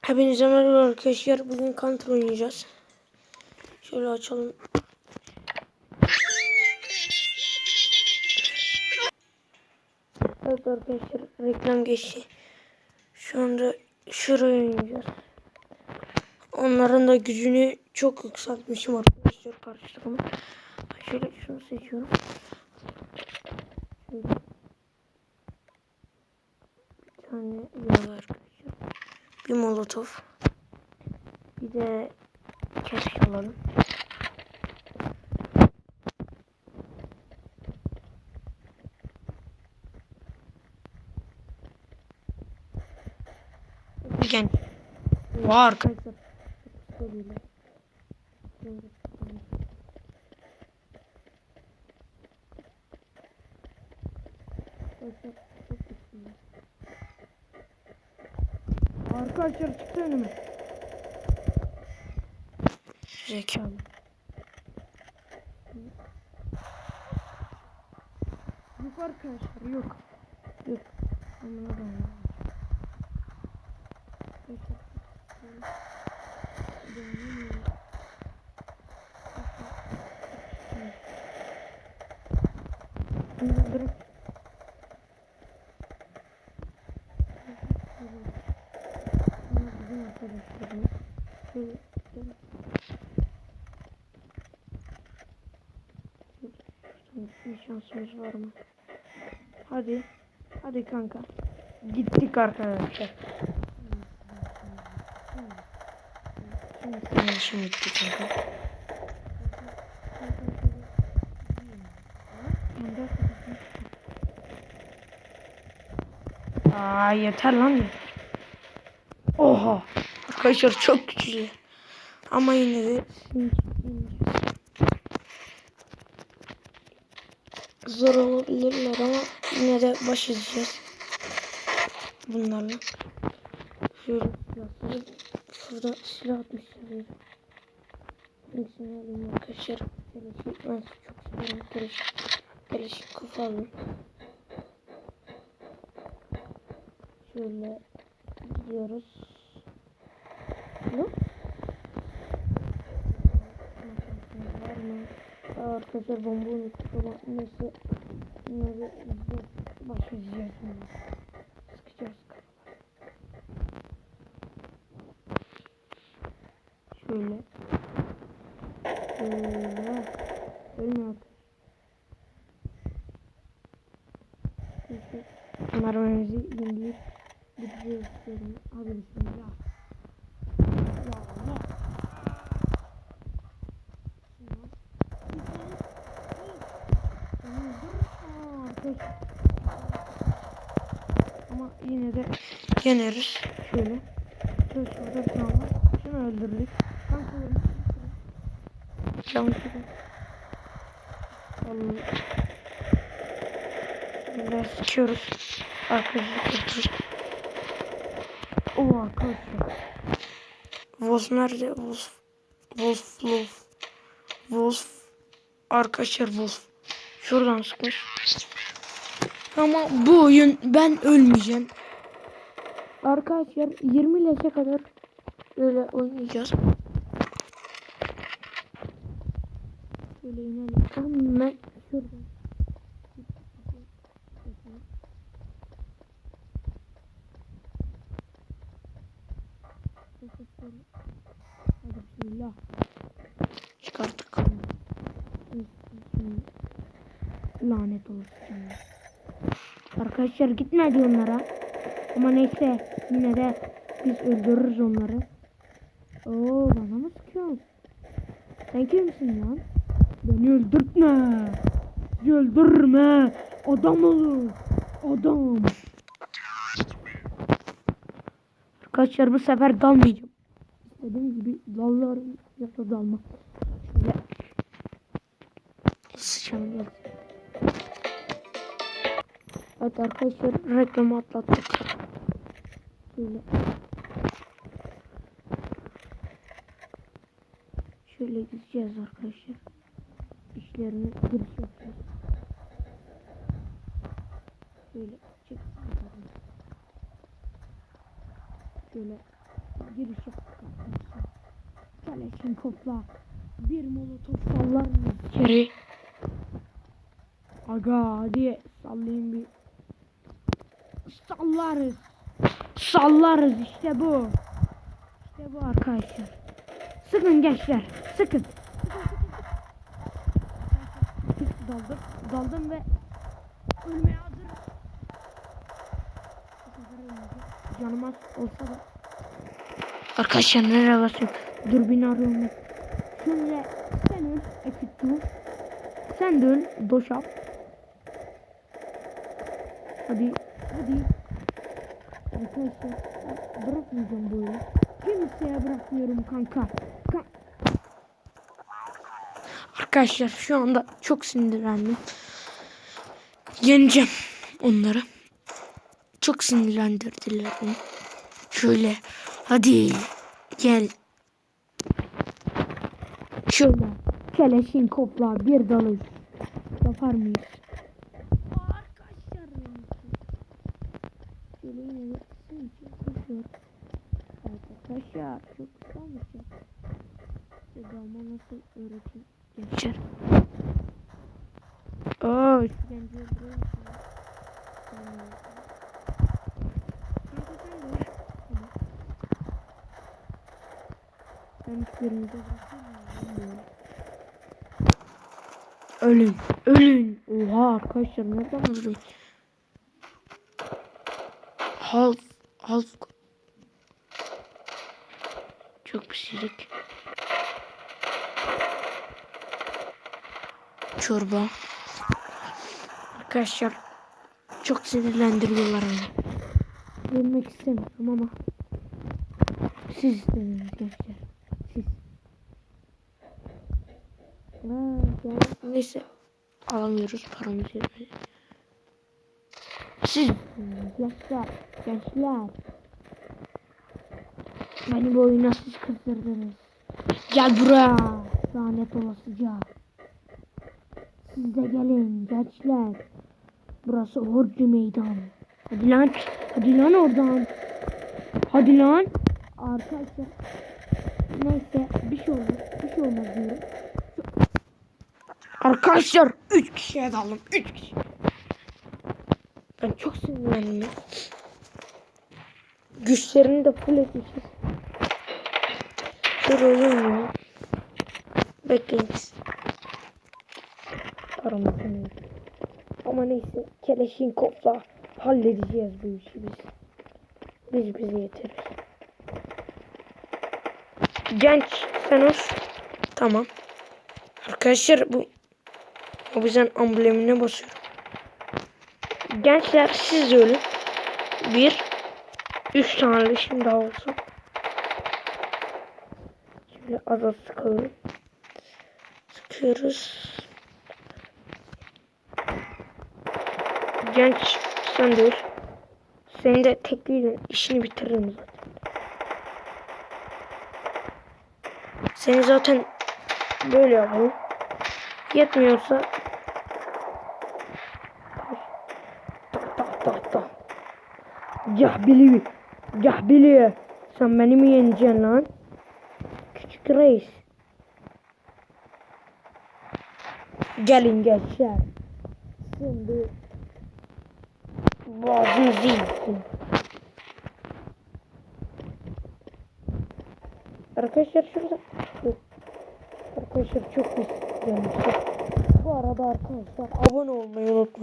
Hepinize merhaba arkadaşlar. Bugün Counter oynayacağız. Şöyle açalım. Evet arkadaşlar reklam geçti. Şu anda şuraya oynayacağız. Onların da gücünü çok yükseltmişim arkadaşlar karşı takıma. Şöyle şunu seçiyorum. Şöyle. Bir tane yağ arkadaşlar. Bir molotof. Bir de keşke alalım. Gel. Var arkadaşlar. Böyle. Arkadaşlar çıktı önüme. Zekalı. Yok arkadaşlar yok. Yok. Amına koyayım. Direkt Şöyle. Şöyle bir şansımız var mı? Hadi. Hadi kanka. Gittik arkadaşlar. Şimdi işin bitti kanka. Aa yeter lan. Oha. Arkadaşlar çok güçlü. Ama yine de zor olabilirler ama yine de baş edeceğiz. Bunlarla. Şöyle. Şurada silah atmışlar. Hangisini alayım arkadaşlar? Gelişik. Ben çok seviyorum. Gelişik. Gelişik kafa. Şöyle gidiyoruz. Aa, Arkadaşlar bomba unuttuk ama neyse bunları. Başlayacağız şimdi. Sıkacağız Şöyle. Şöyle. Ölme artık. Neyse. Mermimizi yenileyip. Şöyle. Hadi bismillah. Ya Allah. Ama yine de yeneriz. Şöyle. Şöyle şurada bir tane var. Şunu öldürdük. Allah. Böyle sıkıyoruz. Arkadaşlar. Oo arkadaşlar. Wolf nerede? Wolf. Wolf. Wolf. Wolf. Arkadaşlar Wolf. Şuradan sıkmış. Ama bu oyun ben ölmeyeceğim. Arkadaşlar 20 leşe kadar böyle oynayacağız. Şöyle inelim. Hemen şuradan. Hadi bismillah. Çıkarttık. Lanet olsun. Arkadaşlar gitmedi onlara. Ama neyse yine de biz öldürürüz onları. Oo bana mı sıkıyorsun? Sen kimsin lan? Beni öldürtme. Öldürme. Adam olur. Adam. Arkadaşlar bu sefer dalmayacağım. İstediğim gibi dallarım ya da dalma. Şöyle. Gelsin. Evet arkadaşlar reklamı atlattık. Şöyle. Şöyle gideceğiz arkadaşlar. İşlerini giriş yapacağız. Şöyle çık. Şöyle giriş yaptık arkadaşlar. Kaleşin kopla. Bir molotof sallar mı? İçeri. Aga hadi sallayayım bir. Sallarız. Sallarız işte bu. İşte bu arkadaşlar. Sıkın gençler. Sıkın. Daldım. Daldım ve ölmeye hazırım. Canım az olsa da. Arkadaşlar nereye basıyorum? Dürbün arıyorum. Şöyle sen öl. Ekip dur. Sen de öl. Doşap. Hadi. Hadi. Arkadaşlar bırakmayacağım oyunu. Kimseye bırakmıyorum kanka. Kan- Arkadaşlar şu anda çok sinirlendim. Yeneceğim onları. Çok sinirlendirdiler beni. Şöyle hadi gel. Şöyle keleşin kopla bir dalış. Yapar mıyız? Şöyle de sen koşuyor. Arkadaşlar çok güzelmiş ya. Size dalma nasıl öğretin gençler. Aa, öl. Tamam. Ben bırakamıyorum. Ölün. Ölün. Oha arkadaşlar nereden vurdum? Halk. Halk. Çok pişirik. Çorba. Arkadaşlar çok sinirlendiriyorlar beni. Görmek istemiyorum ama siz istemiyorsunuz gençler. Siz. Ha, yani neyse alamıyoruz paramızı. Siz gençler, gençler. Beni bu oyuna siz kızdırdınız. Gel buraya. Lanet olasıca. Siz de gelin gençler. Burası Horcu Meydan. Hadi lan. Hadi lan oradan. Hadi lan. Arkadaşlar. Neyse bir şey olmaz. Bir şey olmaz diyorum. Arkadaşlar 3 kişiye daldım. 3 kişi. Ben çok sinirlendim. Güçlerini de full etmişiz. Dur oğlum ya. Bekleyin siz. Paramızı Ama neyse. Keleşin kopla halledeceğiz bu işi biz. Biz bize yeteriz. Genç Fenos. Tamam. Arkadaşlar bu o yüzden amblemine basıyorum. Gençler siz ölün. Bir. Üç tane şimdi daha olsun. Şöyle az az sıkalım. Sıkıyoruz. Genç sen de öl. Seni de tekliyle işini bitiririm zaten. Seni zaten böyle yapalım. Yetmiyorsa Cahbili. Cahbili. Sen beni mi yeneceksin lan? Küçük reis. Gelin gençler. Şimdi boğazınızı yiyin. Arkadaşlar şurada. Arkadaşlar çok güzel. Bu arada arkadaşlar abone olmayı unutmayın.